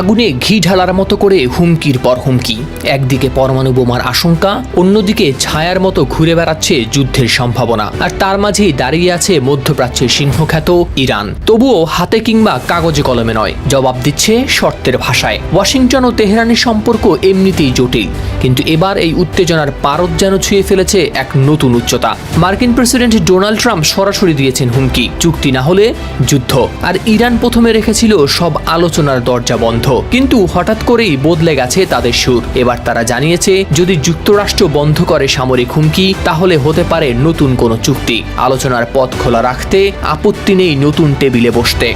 আগুনে ঘি ঢালার মতো করে হুমকির পর হুমকি। একদিকে পরমাণু বোমার আশঙ্কা, অন্যদিকে ছায়ার মতো ঘুরে বেড়াচ্ছে যুদ্ধের সম্ভাবনা। আর তার মাঝেই দাঁড়িয়ে আছে মধ্যপ্রাচ্যের সিংহখ্যাত ইরান। তবুও হাতে কিংবা কাগজে কলমে নয়, জবাব দিচ্ছে শর্তের ভাষায়। ওয়াশিংটন ও তেহরানের সম্পর্ক এমনিতেই জটিল, কিন্তু এবার এই উত্তেজনার পারদ যেন ছুঁয়ে ফেলেছে এক নতুন উচ্চতা। মার্কিন প্রেসিডেন্ট ডোনাল্ড ট্রাম্প সরাসরি দিয়েছেন হুমকি। চুক্তি না হলে যুদ্ধ। আর ইরান প্রথমে রেখেছিল সব আলোচনার দরজা বন্ধ। কিন্তু হঠাৎ করেই বদলে গেছে তাদের সুর। এবার তারা জানিয়েছে, যদি যুক্তরাষ্ট্র বন্ধ করে সামরিক হুমকি, তাহলে হতে পারে নতুন কোনো চুক্তি। আলোচনার পথ খোলা রাখতে আপত্তি নেই নতুন টেবিলে বসতে।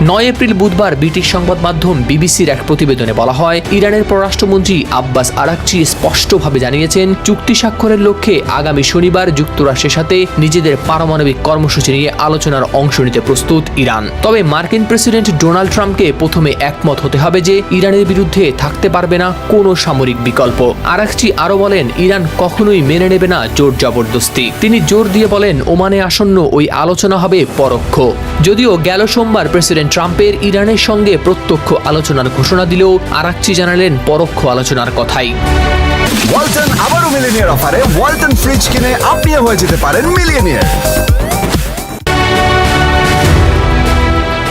নয় এপ্রিল বুধবার ব্রিটিশ সংবাদ মাধ্যম বিবিসির এক প্রতিবেদনে বলা হয়, ইরানের পররাষ্ট্রমন্ত্রী আব্বাস আরাকচি স্পষ্টভাবে জানিয়েছেন, চুক্তি স্বাক্ষরের লক্ষ্যে আগামী শনিবার যুক্তরাষ্ট্রের সাথে নিজেদের পারমাণবিক কর্মসূচি নিয়ে আলোচনার অংশ নিতে প্রস্তুত ইরান। তবে মার্কিন প্রেসিডেন্ট ডোনাল্ড ট্রাম্পকে প্রথমে একমত হতে হবে যে, ইরানের বিরুদ্ধে থাকতে পারবে না কোনো সামরিক বিকল্প। আরাকচি আরও বলেন, ইরান কখনোই মেনে নেবে না জোর জবরদস্তি। তিনি জোর দিয়ে বলেন, ওমানে আসন্ন ওই আলোচনা হবে পরোক্ষ। যদিও গেল সোমবার প্রেসিডেন্ট ট্রাম্পের ইরানের সঙ্গে প্রত্যক্ষ আলোচনার ঘোষণা দিলেও আরাকচি জানালেন পরোক্ষ আলোচনার কথাই। ওয়ালটন আবারও মিলিনিয়ার অফারে, ওয়ালটন ফ্রিজ কিনে আপনিও হয়ে যেতে পারেন মিলিয়নিয়ার।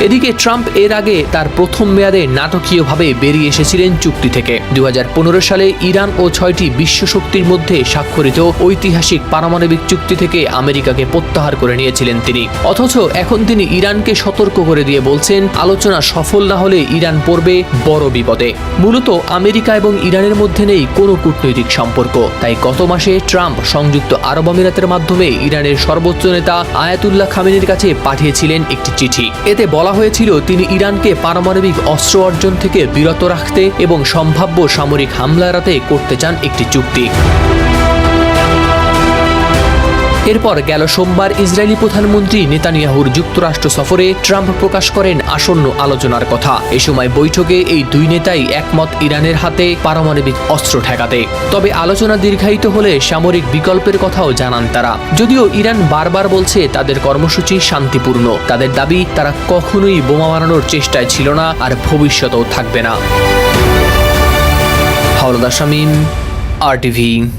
এদিকে ট্রাম্প এর আগে তার প্রথম মেয়াদে নাটকীয়ভাবে বেরিয়ে এসেছিলেন চুক্তি থেকে। দু হাজার পনেরো সালে ইরান ও ছয়টি বিশ্ব শক্তির মধ্যে স্বাক্ষরিত ঐতিহাসিক পারমাণবিক চুক্তি থেকে আমেরিকাকে প্রত্যাহার করে নিয়েছিলেন তিনি। অথচ এখন তিনি ইরানকে সতর্ক করে দিয়ে বলছেন, আলোচনা সফল না হলে ইরান পড়বে বড় বিপদে। মূলত আমেরিকা এবং ইরানের মধ্যে নেই কোনো কূটনৈতিক সম্পর্ক। তাই গত মাসে ট্রাম্প সংযুক্ত আরব আমিরাতের মাধ্যমে ইরানের সর্বোচ্চ নেতা আয়াতুল্লাহ খামেনির কাছে পাঠিয়েছিলেন একটি চিঠি। এতে বলা হয়েছিল, তিনি ইরানকে পারমাণবিক অস্ত্র অর্জন থেকে বিরত রাখতে এবং সম্ভাব্য সামরিক হামলা এড়াতে করতে চান একটি চুক্তি। এরপর গেল সোমবার ইসরায়েলি প্রধানমন্ত্রী নেতানিয়াহুর যুক্তরাষ্ট্র সফরে ট্রাম্প প্রকাশ করেন আসন্ন আলোচনার কথা। এ সময় বৈঠকে এই দুই নেতাই একমত ইরানের হাতে পারমাণবিক অস্ত্র ঠেকাতে। তবে আলোচনা দীর্ঘায়িত হলে সামরিক বিকল্পের কথাও জানান তারা। যদিও ইরান বারবার বলছে তাদের কর্মসূচি শান্তিপূর্ণ। তাদের দাবি, তারা কখনোই বোমা বানানোর চেষ্টায় ছিল না আর ভবিষ্যতেও থাকবে না। হাওলাদার শামীম আর টিভি